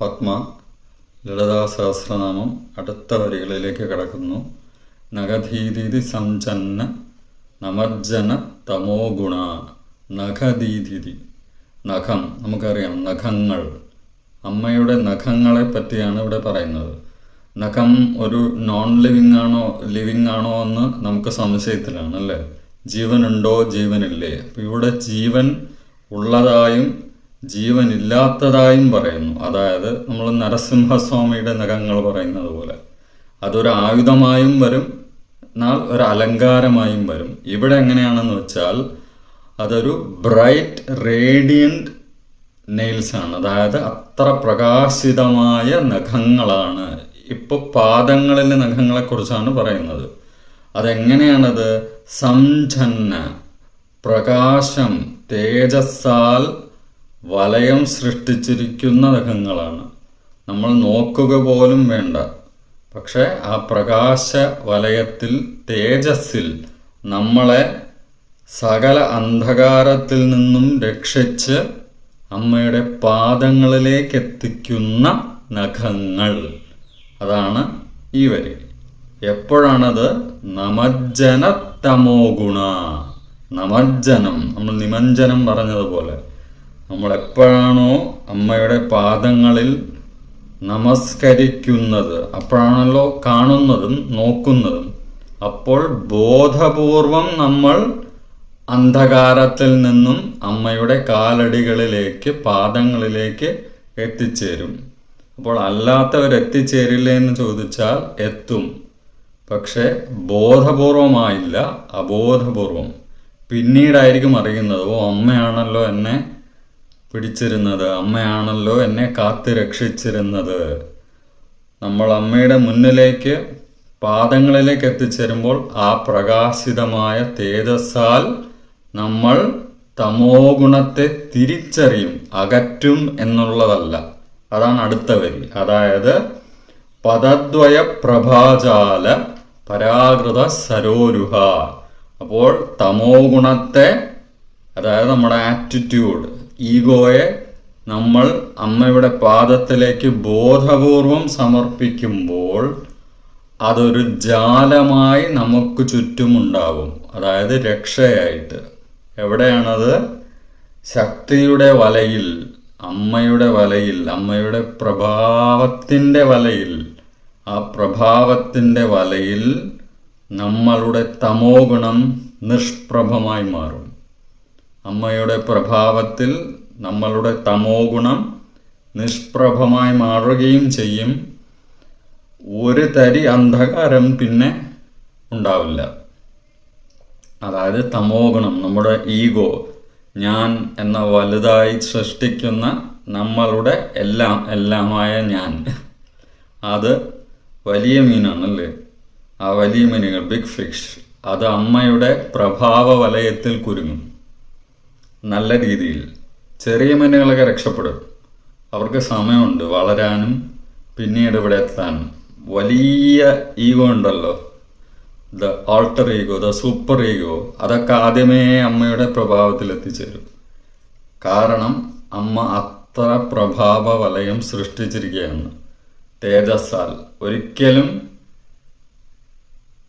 പത്മ ലളിതാ സഹസ്രനാമം അടുത്ത വരികളിലേക്ക് കടക്കുന്നു. നഖധീതിഥി സഞ്ചന്ന നമർജന തമോ ഗുണ നഖധീതി നഖം നമുക്കറിയാം നഖങ്ങൾ. അമ്മയുടെ നഖങ്ങളെ പറ്റിയാണ് ഇവിടെ പറയുന്നത്. നഖം ഒരു നോൺ ലിവിങ് ആണോ ലിവിങ് ആണോ എന്ന് നമുക്ക് സംശയത്തിലാണ് അല്ലേ? ജീവനുണ്ടോ ജീവനില്ലേ? ഇവിടെ ജീവൻ ഉള്ളതായും ജീവനില്ലാത്തതായും പറയുന്നു. അതായത് നമ്മൾ നരസിംഹസ്വാമിയുടെ നഖങ്ങൾ പറയുന്നത് പോലെ. അതൊരു ആയുധമായും വരും എന്നാൽ ഒരു അലങ്കാരമായും വരും. ഇവിടെ എങ്ങനെയാണെന്ന് വെച്ചാൽ അതൊരു ബ്രൈറ്റ് റേഡിയന്റ് നെയിൽസ് ആണ്. അതായത് അത്ര പ്രകാശിതമായ നഖങ്ങളാണ്. ഇപ്പോൾ പാദങ്ങളിലെ നഖങ്ങളെക്കുറിച്ചാണ് പറയുന്നത്. അതെങ്ങനെയാണത്? സംജന്ന പ്രകാശം തേജസ്സാൽ വലയം സൃഷ്ടിച്ചിരിക്കുന്ന രഹങ്ങളാണ്. നമ്മൾ നോക്കുക പോലും വേണ്ട. പക്ഷേ ആ പ്രകാശ വലയത്തിൽ തേജസ്സിൽ നമ്മളെ സകല അന്ധകാരത്തിൽ നിന്നും രക്ഷിച്ച് അമ്മയുടെ പാദങ്ങളിലേക്ക് എത്തിക്കുന്ന നഖങ്ങൾ. അതാണ് ഈ വരി. എപ്പോഴാണത്? നമജ്ജനത്തമോ തമോ ഗുണ. നമജ്ജനം. നമ്മൾ നിമഞ്ജനം പറഞ്ഞതുപോലെ. നമ്മൾ എപ്പോഴാണോ അമ്മയുടെ പാദങ്ങളിൽ നമസ്കരിക്കുന്നത് അപ്പോഴാണല്ലോ കാണുന്നതും നോക്കുന്നതും. അപ്പോൾ ബോധപൂർവം നമ്മൾ അന്ധകാരത്തിൽ നിന്നും അമ്മയുടെ കാലടികളിലേക്ക് പാദങ്ങളിലേക്ക് എത്തിച്ചേരും. അപ്പോൾ അല്ലാത്തവർ എത്തിച്ചേരില്ല എന്ന് ചോദിച്ചാൽ എത്തും. പക്ഷെ ബോധപൂർവമായില്ല അബോധപൂർവം. പിന്നീടായിരിക്കും അറിയുന്നത് ഓ അമ്മയാണല്ലോ എന്നെ പിടിച്ചിരുന്നത്. അമ്മയാണല്ലോ എന്നെ കാത്തു രക്ഷിച്ചിരുന്നത്. നമ്മൾ അമ്മയുടെ മുന്നിലേക്ക് പാദങ്ങളിലേക്ക് എത്തിച്ചേരുമ്പോൾ ആ പ്രകാശിതമായ തേജസ്സാൽ നമ്മൾ തമോ ഗുണത്തെ തിരിച്ചറിയും അകറ്റും എന്നുള്ളതല്ല. അതാണ് അടുത്ത വരി. അതായത് പദദ്വയ പ്രഭാജാല പരാകൃത സരോരുഹ. അപ്പോൾ തമോ ഗുണത്തെ അതായത് നമ്മുടെ ആറ്റിറ്റ്യൂഡ് ഈഗോയെ നമ്മൾ അമ്മയുടെ പാദത്തിലേക്ക് ബോധപൂർവം സമർപ്പിക്കുമ്പോൾ അതൊരു ജാലമായി നമുക്ക് ചുറ്റുമുണ്ടാവും. അതായത് രക്ഷയായിട്ട്. എവിടെയാണത്? ശക്തിയുടെ വലയിൽ അമ്മയുടെ വലയിൽ അമ്മയുടെ പ്രഭാവത്തിന്റെ വലയിൽ. ആ പ്രഭാവത്തിന്റെ വലയിൽ നമ്മളുടെ തമോ ഗുണം നിഷ്പ്രഭമായി മാറും. അമ്മയുടെ പ്രഭാവത്തിൽ നമ്മളുടെ തമോ ഗുണം നിഷ്പ്രഭമായി മാറുകയും ചെയ്യും. ഒരു തരി അന്ധകാരം പിന്നെ ഉണ്ടാവില്ല. അതായത് തമോ ഗുണം നമ്മുടെ ഈഗോ ഞാൻ എന്ന വലുതായി സൃഷ്ടിക്കുന്ന നമ്മളുടെ എല്ലാം എല്ലാമായ ഞാൻ. അത് വലിയ മീനാണ് അല്ലേ ആ വലിയ മീനുകൾ ബിഗ് ഫിഷ് അത് അമ്മയുടെ പ്രഭാവ വലയത്തിൽ കുരുങ്ങും. നല്ല രീതിയിൽ ചെറിയ മീനുകളൊക്കെ രക്ഷപ്പെടും. അവർക്ക് സമയമുണ്ട് വളരാനും പിന്നീട് ഇവിടെ എത്താനും. വലിയ ഈഗോ ഉണ്ടല്ലോ. The alter ego the super ego അതൊക്കെ ആദ്യമേ അമ്മയുടെ പ്രഭാവത്തിൽ എത്തിച്ചേരും. കാരണം അമ്മ അത്ര പ്രഭാവ വലയം സൃഷ്ടിച്ചിരിക്കുകയാണ്. തേജസ്സാൽ ഒരിക്കലും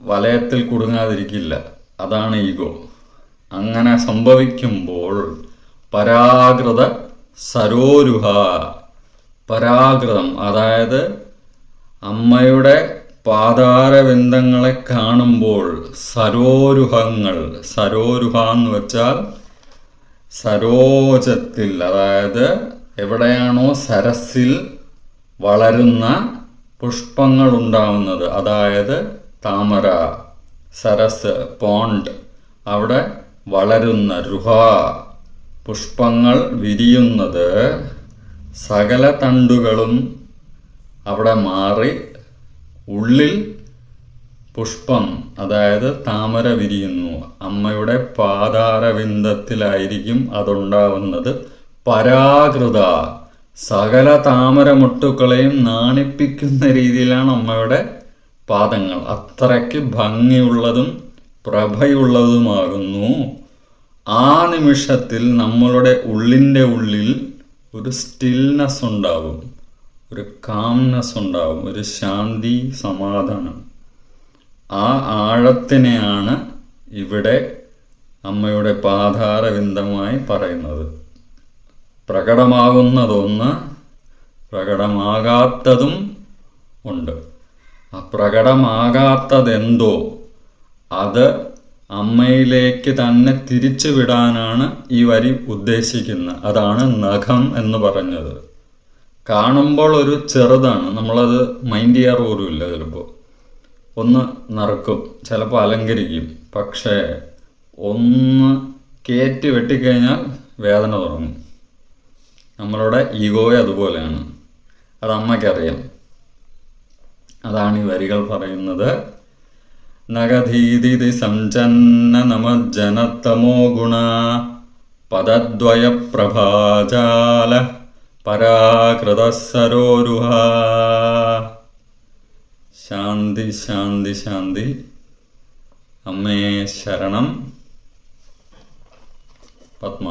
വലയത്തിൽ കുടുങ്ങാതിരിക്കില്ല. അതാണ് ഈഗോ. അങ്ങനെ സംഭവിക്കുമ്പോൾ പരാകൃത സരോരുഹ. പരാകൃതം അതായത് അമ്മയുടെ പാതാരബന്ധങ്ങളെ കാണുമ്പോൾ സരോരുഹങ്ങൾ സരോരുഹ എന്ന് വെച്ചാൽ സരോജത്തിൽ അതായത് എവിടെയാണോ സരസിൽ വളരുന്ന പുഷ്പങ്ങൾ ഉണ്ടാവുന്നത് അതായത് താമര സരസ് പോണ്ട് അവിടെ വളരുന്ന രുഹ. പുഷ്പങ്ങൾ വിരിയുന്നത് സകല തണ്ടുകളും അവിടെ മാറി ഉള്ളിൽ പുഷ്പം അതായത് താമര വിരിയുന്നു. അമ്മയുടെ പാതാരവിന്ദത്തിലായിരിക്കും അതുണ്ടാവുന്നത്. പരാകൃത സകല താമരമുട്ടുക്കളെയും നാണിപ്പിക്കുന്ന രീതിയിലാണ് അമ്മയുടെ പാദങ്ങൾ. അത്രയ്ക്ക് ഭംഗിയുള്ളതും പ്രഭയുള്ളതുമാകുന്നു. ആ നിമിഷത്തിൽ നമ്മളുടെ ഉള്ളിന്റെ ഉള്ളിൽ ഒരു സ്റ്റിൽനെസ് ഉണ്ടാവും. ഒരു കാംനെസ് ഉണ്ടാവും. ഒരു ശാന്തി സമാധാനം. ആ ആഴത്തിനെയാണ് ഇവിടെ അമ്മയുടെ പാതാരവിന്ദമായി പറയുന്നത്. പ്രകടമാകുന്നതൊന്ന് പ്രകടമാകാത്തതും ഉണ്ട്. ആ പ്രകടമാകാത്തതെന്തോ അത് അമ്മയിലേക്ക് തന്നെ തിരിച്ചു വിടാനാണ് ഈ വരി ഉദ്ദേശിക്കുന്നത്. അതാണ് നഖം എന്ന് പറഞ്ഞത്. കാണുമ്പോൾ ഒരു ചെറുതാണ്. നമ്മളത് മൈൻഡ് ചെയ്യാറ് പോലുമില്ല ചിലപ്പോൾ ഒന്ന് നറുക്കും ചിലപ്പോൾ അലങ്കരിക്കും. പക്ഷേ ഒന്ന് കയറ്റി വെട്ടിക്കഴിഞ്ഞാൽ വേദന തുടങ്ങും. നമ്മളുടെ ഈഗോയെ അതുപോലെയാണ്. അത് അമ്മയ്ക്കറിയാം. അതാണ് ഈ വരികൾ പറയുന്നത്. നഗധീതി സഞ്ചന്ന നമജ്ജനത്തമോ ഗുണ പദദ്വയ പ്രഭാജാല പരാകൃത സരോരുഹ ശാന്തി ശാന്തി ശാന്തി അമ്മേ ശരണം പത്മ